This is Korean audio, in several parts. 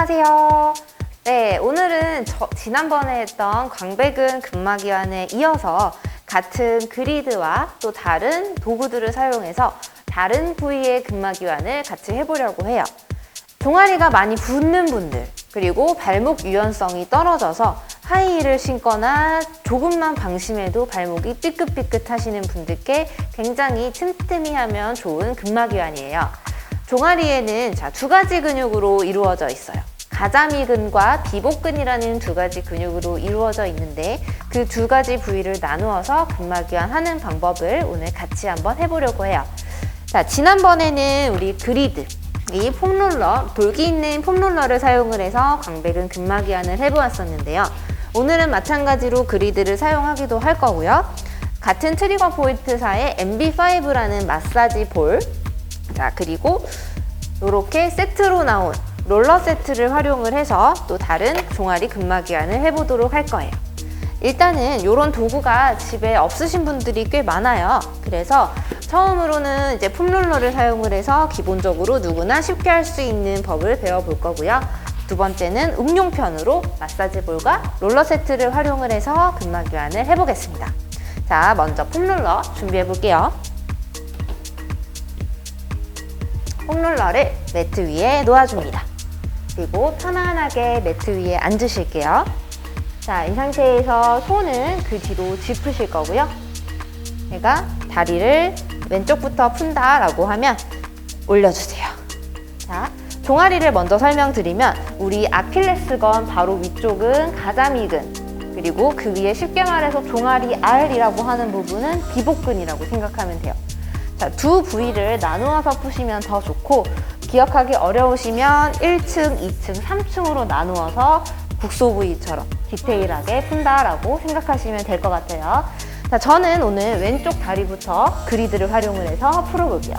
안녕하세요. 네, 오늘은 저- 지난번에 했던 광배근 근막이완에 이어서 같은 그리드와 또 다른 도구들을 사용해서 다른 부위의 근막이완을 같이 해보려고 해요. 종아리가 많이 붓는 분들, 그리고 발목 유연성이 떨어져서 하이힐을 신거나 조금만 방심해도 발목이 삐끗삐끗 하시는 분들께 굉장히 틈틈이 하면 좋은 근막이완이에요. 종아리에는 자, 두 가지 근육으로 이루어져 있어요. 가자미근과 비복근이라는 두 가지 근육으로 이루어져 있는데 그 두 가지 부위를 나누어서 근막이완 하는 방법을 오늘 같이 한번 해보려고 해요. 자, 지난번에는 우리 그리드, 이 폼롤러, 돌기 있는 폼롤러를 사용을 해서 광배근 근막이완을 해보았었는데요. 오늘은 마찬가지로 그리드를 사용하기도 할 거고요. 같은 트리거 포인트사의 MB5라는 마사지 볼, 자, 그리고 이렇게 세트로 나온 롤러 세트를 활용을 해서 또 다른 종아리 근막이완을 해보도록 할 거예요. 일단은 이런 도구가 집에 없으신 분들이 꽤 많아요. 그래서 처음으로는 이제 폼롤러를 사용을 해서 기본적으로 누구나 쉽게 할 수 있는 법을 배워볼 거고요. 두 번째는 응용편으로 마사지 볼과 롤러 세트를 활용을 해서 근막이완을 해보겠습니다. 자, 먼저 폼롤러 준비해 볼게요. 폼롤러를 매트 위에 놓아줍니다. 그리고 편안하게 매트 위에 앉으실게요. 자, 이 상태에서 손은 그 뒤로 짚으실 거고요. 제가 다리를 왼쪽부터 푼다 라고 하면 올려주세요. 자, 종아리를 먼저 설명드리면 우리 아킬레스건 바로 위쪽은 가자미근 그리고 그 위에 쉽게 말해서 종아리 R이라고 하는 부분은 비복근이라고 생각하면 돼요. 자, 두 부위를 나누어서 푸시면 더 좋고 기억하기 어려우시면 1층, 2층, 3층으로 나누어서 국소 부위처럼 디테일하게 푼다라고 생각하시면 될 것 같아요. 자, 저는 오늘 왼쪽 다리부터 그리드를 활용을 해서 풀어볼게요.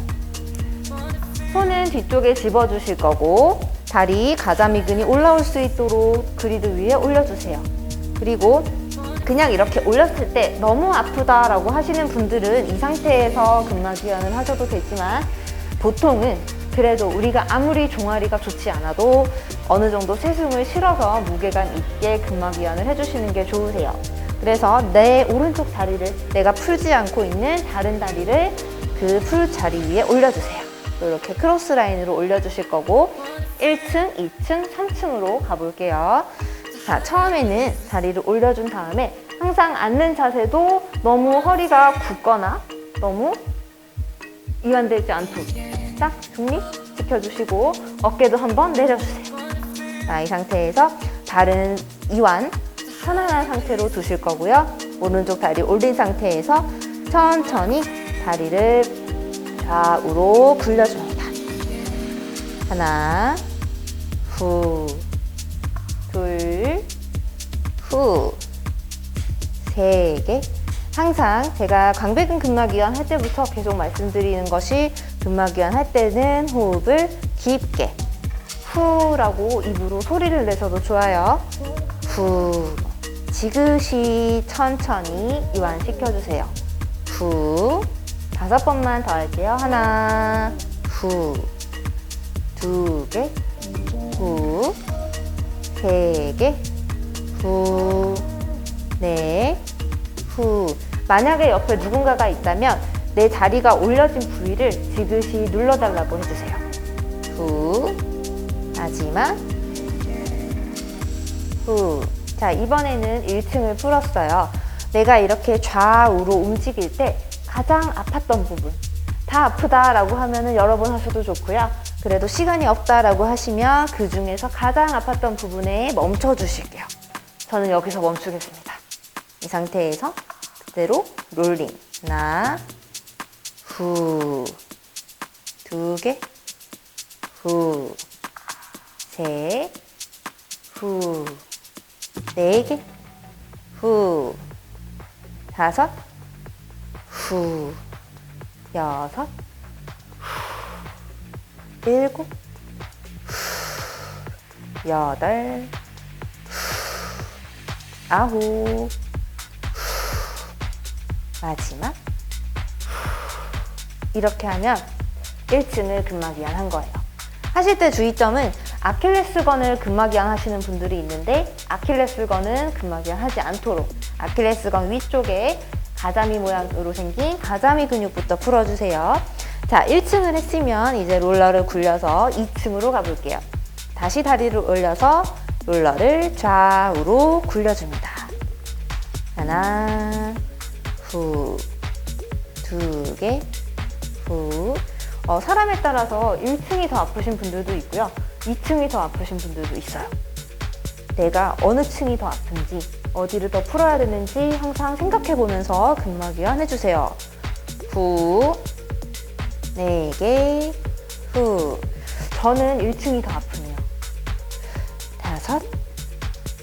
손은 뒤쪽에 집어주실 거고 다리 가자미근이 올라올 수 있도록 그리드 위에 올려주세요. 그리고 그냥 이렇게 올렸을 때 너무 아프다라고 하시는 분들은 이 상태에서 근막이완을 하셔도 되지만 보통은 그래도 우리가 아무리 종아리가 좋지 않아도 어느 정도 체중을 실어서 무게감 있게 근막 이완을 해주시는 게 좋으세요. 그래서 내 오른쪽 다리를 내가 풀지 않고 있는 다른 다리를 그 풀 자리 위에 올려주세요. 이렇게 크로스 라인으로 올려주실 거고 1층, 2층, 3층으로 가볼게요. 자, 처음에는 다리를 올려준 다음에 항상 앉는 자세도 너무 허리가 굽거나 너무 이완되지 않도록 딱 중립 지켜주시고 어깨도 한번 내려주세요. 자, 이 상태에서 다른 이완 편안한 상태로 두실 거고요. 오른쪽 다리 올린 상태에서 천천히 다리를 좌우로 굴려줍니다. 하나, 후, 둘, 후, 세 개. 항상 제가 광배근 근막이완 할 때부터 계속 말씀드리는 것이 근막이완 할 때는 호흡을 깊게 후라고 입으로 소리를 내셔도 좋아요. 후. 지그시 천천히 이완시켜주세요. 후. 다섯 번만 더 할게요. 하나, 후. 두 개, 후. 세 개, 후. 넷, 후. 만약에 옆에 누군가가 있다면 내 다리가 올려진 부위를 지그시 눌러달라고 해주세요. 후. 마지막. 후. 자, 이번에는 1층을 풀었어요. 내가 이렇게 좌우로 움직일 때 가장 아팠던 부분. 다 아프다라고 하면은 여러 번 하셔도 좋고요. 그래도 시간이 없다라고 하시면 그 중에서 가장 아팠던 부분에 멈춰 주실게요. 저는 여기서 멈추겠습니다. 이 상태에서 그대로 롤링. 하나, 후, 두 개, 후, 셋, 후, 네 개, 후, 다섯, 후, 여섯, 후, 일곱, 후, 여덟, 후, 아홉, 후, 마지막, 후. 이렇게 하면 1층을 근막이완 한 거예요. 하실 때 주의점은 아킬레스건을 근막이완 하시는 분들이 있는데 아킬레스건은 근막이완 하지 않도록 아킬레스건 위쪽에 가자미 모양으로 생긴 가자미 근육부터 풀어주세요. 자, 1층을 했으면 이제 롤러를 굴려서 2층으로 가볼게요. 다시 다리를 올려서 롤러를 좌우로 굴려줍니다. 하나, 후, 두 개, 후. 어, 사람에 따라서 1층이 더 아프신 분들도 있고요. 2층이 더 아프신 분들도 있어요. 내가 어느 층이 더 아픈지, 어디를 더 풀어야 되는지 항상 생각해 보면서 근막이완 해주세요. 후, 네 개, 후. 저는 1층이 더 아프네요. 다섯,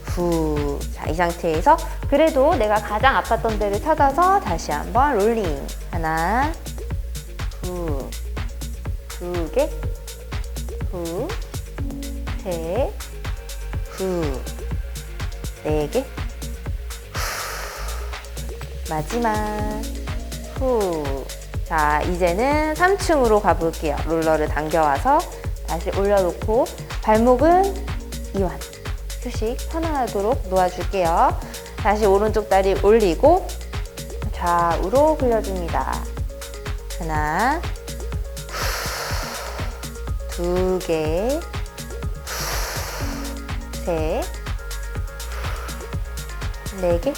후. 자, 이 상태에서 그래도 내가 가장 아팠던 데를 찾아서 다시 한번 롤링. 하나, 후, 두 개, 후, 셋, 후, 네 개, 후. 마지막, 후. 자, 이제는 3층으로 가볼게요. 롤러를 당겨와서 다시 올려놓고 발목은 이완. 휴식 편안하도록 놓아줄게요. 다시 오른쪽 다리 올리고 좌우로 굴려줍니다. 하나, 두 개, 셋, 네 개,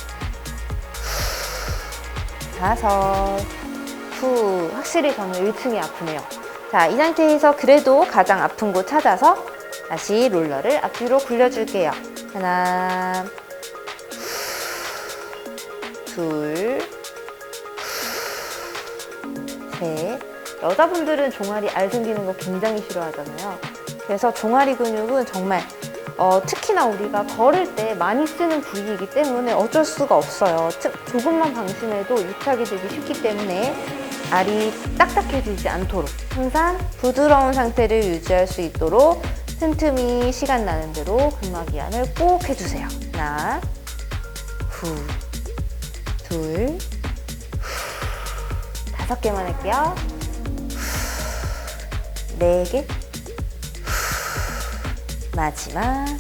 다섯, 후. 확실히 저는 1층이 아프네요. 자, 이 상태에서 그래도 가장 아픈 곳 찾아서 다시 롤러를 앞뒤로 굴려줄게요. 하나, 둘, 셋. 여자분들은 종아리 알 생기는 거 굉장히 싫어하잖아요. 그래서 종아리 근육은 정말 어, 특히나 우리가 걸을 때 많이 쓰는 부위이기 때문에 어쩔 수가 없어요. 특- 조금만 방심해도 유착이 되기 쉽기 때문에 알이 딱딱해지지 않도록 항상 부드러운 상태를 유지할 수 있도록 틈틈이 시간 나는 대로 근막이완을 꼭 해주세요. 하나, 후, 둘, 후, 다섯 개만 할게요. 후, 네 개, 후, 마지막, 후,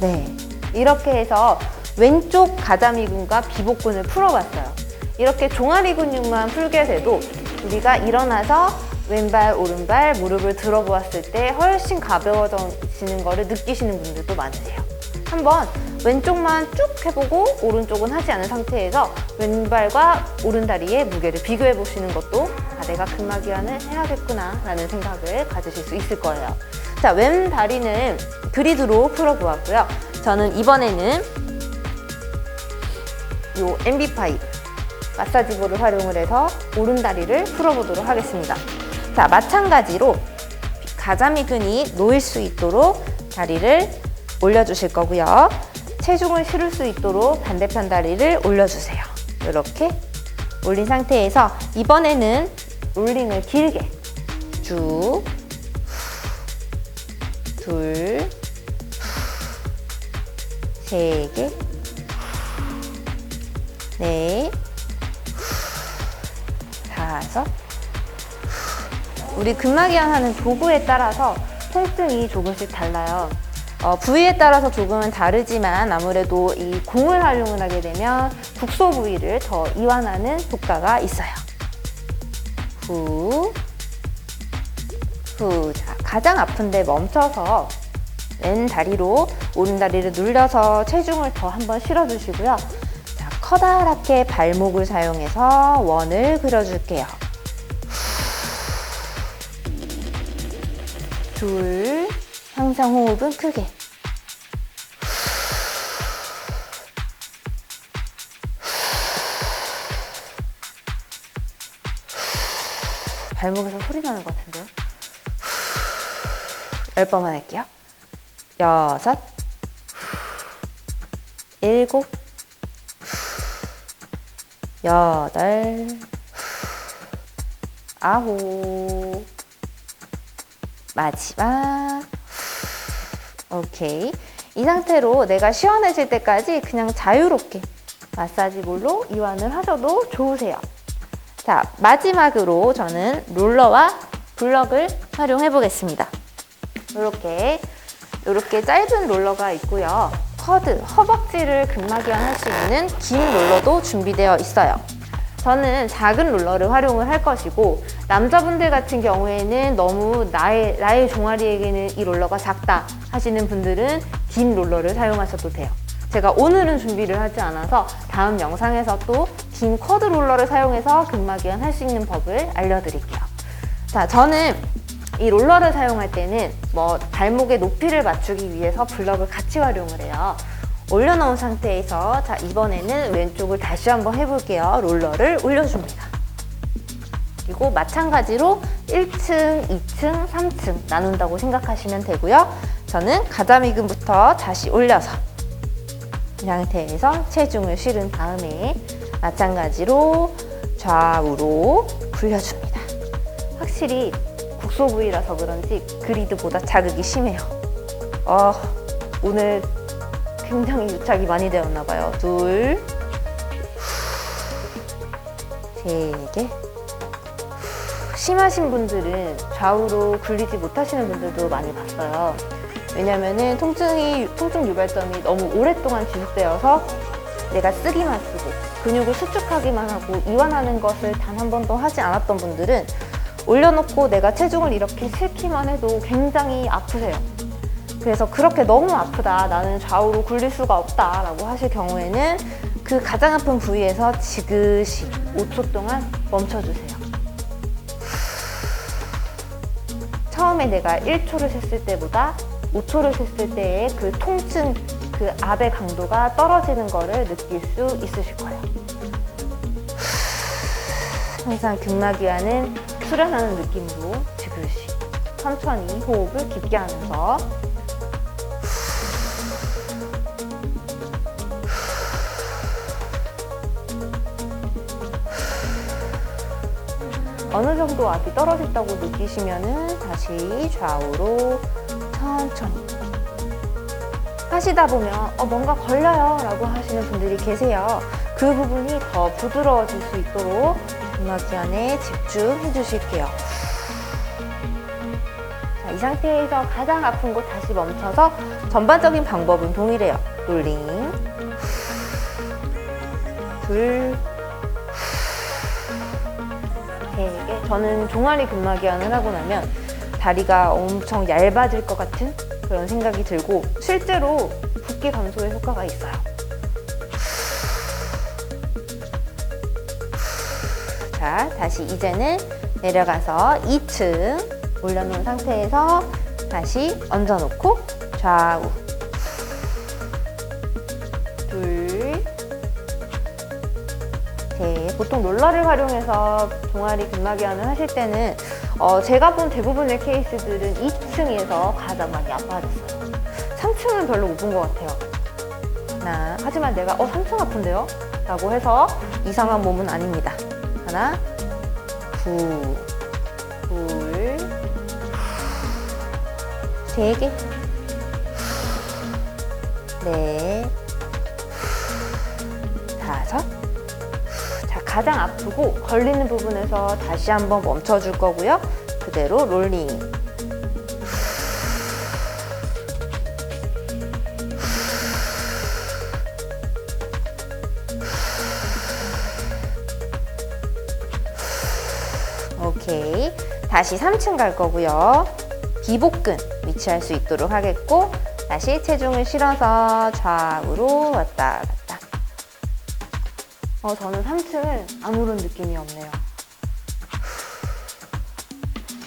네. 이렇게 해서 왼쪽 가자미근과 비복근을 풀어봤어요. 이렇게 종아리 근육만 풀게 돼도 우리가 일어나서 왼발, 오른발, 무릎을 들어보았을 때 훨씬 가벼워지는 거를 느끼시는 분들도 많으세요. 한번 왼쪽만 쭉 해보고 오른쪽은 하지 않은 상태에서 왼발과 오른다리의 무게를 비교해 보시는 것도 아, 내가 근막이완을 해야겠구나 라는 생각을 가지실 수 있을 거예요. 자, 왼다리는 그리드로 풀어보았고요. 저는 이번에는 요 MB5 마사지볼을 활용을 해서 오른다리를 풀어보도록 하겠습니다. 자, 마찬가지로 가자미 근이 놓일 수 있도록 다리를 올려주실 거고요. 체중을 실을 수 있도록 반대편 다리를 올려주세요. 이렇게 올린 상태에서 이번에는 롤링을 길게 쭉, 둘, 세 개, 넷, 다섯. 우리 근막이완 하는 도구에 따라서 통증이 조금씩 달라요. 어, 부위에 따라서 조금은 다르지만 아무래도 이 공을 활용을 하게 되면 국소 부위를 더 이완하는 효과가 있어요. 후, 후. 자, 가장 아픈데 멈춰서 왼 다리로 오른 다리를 눌려서 체중을 더 한번 실어주시고요. 자, 커다랗게 발목을 사용해서 원을 그려줄게요. 둘, 항상 호흡은 크게. 발목에서 소리 나는 것 같은데요? 열 번만 할게요. 여섯, 일곱, 여덟, 아홉, 마지막. 오케이. 이 상태로 내가 시원해질 때까지 그냥 자유롭게 마사지볼로 이완을 하셔도 좋으세요. 자, 마지막으로 저는 롤러와 블럭을 활용해 보겠습니다. 이렇게 이렇게 짧은 롤러가 있고요. 커드, 허벅지를 근막이완 할 수 있는 긴 롤러도 준비되어 있어요. 저는 작은 롤러를 활용을 할 것이고 남자분들 같은 경우에는 너무 나의 나의 종아리에게는 이 롤러가 작다 하시는 분들은 긴 롤러를 사용하셔도 돼요. 제가 오늘은 준비를 하지 않아서 다음 영상에서 또긴 커드 롤러를 사용해서 근막이완 할 수 있는 법을 알려드릴게요. 자, 저는 이 롤러를 사용할 때는 뭐 발목의 높이를 맞추기 위해서 블럭을 같이 활용을 해요. 올려놓은 상태에서 자 이번에는 왼쪽을 다시 한번 해볼게요. 롤러를 올려줍니다. 그리고 마찬가지로 1층, 2층, 3층 나눈다고 생각하시면 되고요. 저는 가자미근부터 다시 올려서 이 상태에서 체중을 실은 다음에 마찬가지로 좌우로 굴려줍니다. 확실히 국소 부위라서 그런지 그리드보다 자극이 심해요. 어, 오늘 굉장히 유착이 많이 되었나 봐요. 둘, 세 개. 심하신 분들은 좌우로 굴리지 못하시는 분들도 많이 봤어요. 왜냐면은 통증이, 통증 유발점이 너무 오랫동안 지속되어서 내가 쓰기만 쓰고 근육을 수축하기만 하고 이완하는 것을 단 한 번도 하지 않았던 분들은 올려놓고 내가 체중을 이렇게 실기만 해도 굉장히 아프세요. 그래서 그렇게 너무 아프다, 나는 좌우로 굴릴 수가 없다 라고 하실 경우에는 그 가장 아픈 부위에서 지그시 5초 동안 멈춰주세요. 처음에 내가 1초를 셌을 때보다 5초를 셌을 때의 그 통증, 그 압의 강도가 떨어지는 거를 느낄 수 있으실 거예요. 항상 근막이와는 수련하는 느낌으로 지그시 천천히 호흡을 깊게 하면서 어느 정도 압이 떨어졌다고 느끼시면은 다시 좌우로 천천히 하시다 보면 어, 뭔가 걸려요 라고 하시는 분들이 계세요. 그 부분이 더 부드러워질 수 있도록 음악기 안에 집중해 주실게요. 자, 이 상태에서 가장 아픈 곳 다시 멈춰서 전반적인 방법은 동일해요. 롤링 둘 세 개. 저는 종아리 근막이완을 하고 나면 다리가 엄청 얇아질 것 같은 그런 생각이 들고 실제로 붓기 감소에 효과가 있어요. 자, 다시 이제는 내려가서 2층 올려놓은 상태에서 다시 얹어놓고 좌우 셋. 보통 롤러를 활용해서 종아리 근막이완을 하실 때는 어, 제가 본 대부분의 케이스들은 2층에서 가장 많이 아파하셨어요. 3층은 별로 못 본 것 같아요. 하나. 하지만 내가 어 3층 아픈데요? 라고 해서 이상한 몸은 아닙니다. 하나, 두, 둘, 세 개, 넷, 가장 아프고 걸리는 부분에서 다시 한번 멈춰줄 거고요. 그대로 롤링. 오케이. 다시 3층 갈 거고요. 기복근 위치할 수 있도록 하겠고, 다시 체중을 실어서 좌우로 왔다. 어, 저는 3층은 아무런 느낌이 없네요.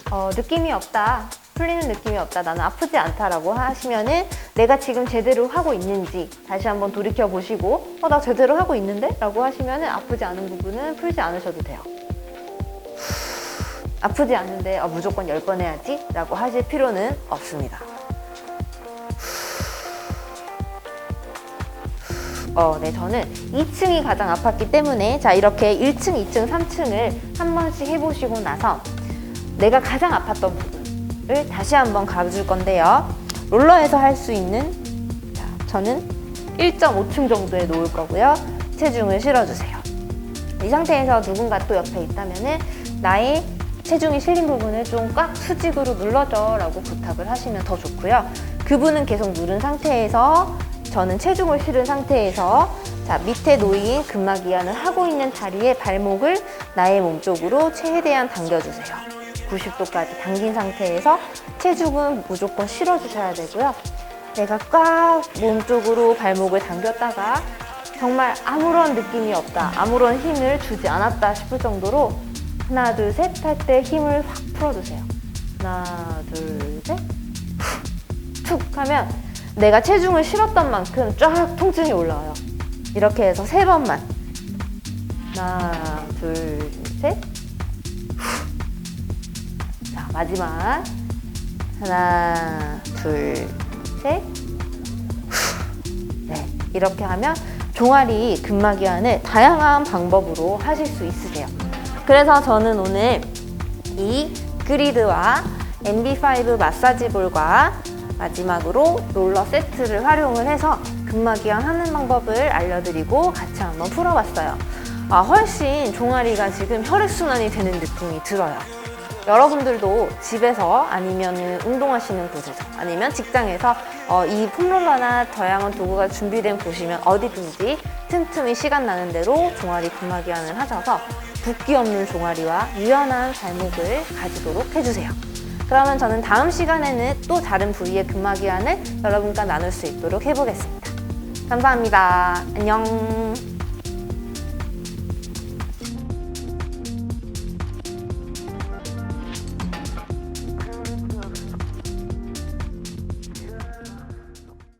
어, 느낌이 없다. 풀리는 느낌이 없다. 나는 아프지 않다라고 하시면은 내가 지금 제대로 하고 있는지 다시 한번 돌이켜 보시고, 어, 나 제대로 하고 있는데? 라고 하시면은 아프지 않은 부분은 풀지 않으셔도 돼요. 아프지 않은데 어, 무조건 10번 해야지 라고 하실 필요는 없습니다. 어, 네, 저는 2층이 가장 아팠기 때문에 자 이렇게 1층, 2층, 3층을 한 번씩 해보시고 나서 내가 가장 아팠던 부분을 다시 한번 가줄 건데요. 롤러에서 할 수 있는 자, 저는 1.5층 정도에 놓을 거고요. 체중을 실어주세요. 이 상태에서 누군가 또 옆에 있다면은 나의 체중이 실린 부분을 좀 꽉 수직으로 눌러줘라고 부탁을 하시면 더 좋고요. 그분은 계속 누른 상태에서 저는 체중을 실은 상태에서 자 밑에 놓인 근막 이완을 하고 있는 자리에 발목을 나의 몸 쪽으로 최대한 당겨주세요. 90도까지 당긴 상태에서 체중은 무조건 실어주셔야 되고요. 내가 꽉 몸 쪽으로 발목을 당겼다가 정말 아무런 느낌이 없다, 아무런 힘을 주지 않았다 싶을 정도로 하나, 둘, 셋 할 때 힘을 확 풀어주세요. 하나, 둘, 셋. 툭 하면 내가 체중을 실었던 만큼 쫙 통증이 올라와요. 이렇게 해서 세 번만. 하나, 둘, 셋. 자, 마지막. 하나, 둘, 셋. 네, 이렇게 하면 종아리 근막 이완을 다양한 방법으로 하실 수 있으세요. 그래서 저는 오늘 이 그리드와 MB5 마사지 볼과 마지막으로 롤러 세트를 활용을 해서 근막 이완 하는 방법을 알려드리고 같이 한번 풀어봤어요. 아, 훨씬 종아리가 지금 혈액순환이 되는 느낌이 들어요. 여러분들도 집에서 아니면 운동하시는 곳에서 아니면 직장에서 어, 이 폼롤러나 다양한 도구가 준비된 곳이면 어디든지 틈틈이 시간 나는 대로 종아리 근막 이완을 하셔서 붓기 없는 종아리와 유연한 발목을 가지도록 해주세요. 그러면 저는 다음 시간에는 또 다른 부위의 근막 이완을 여러분과 나눌 수 있도록 해보겠습니다. 감사합니다. 안녕.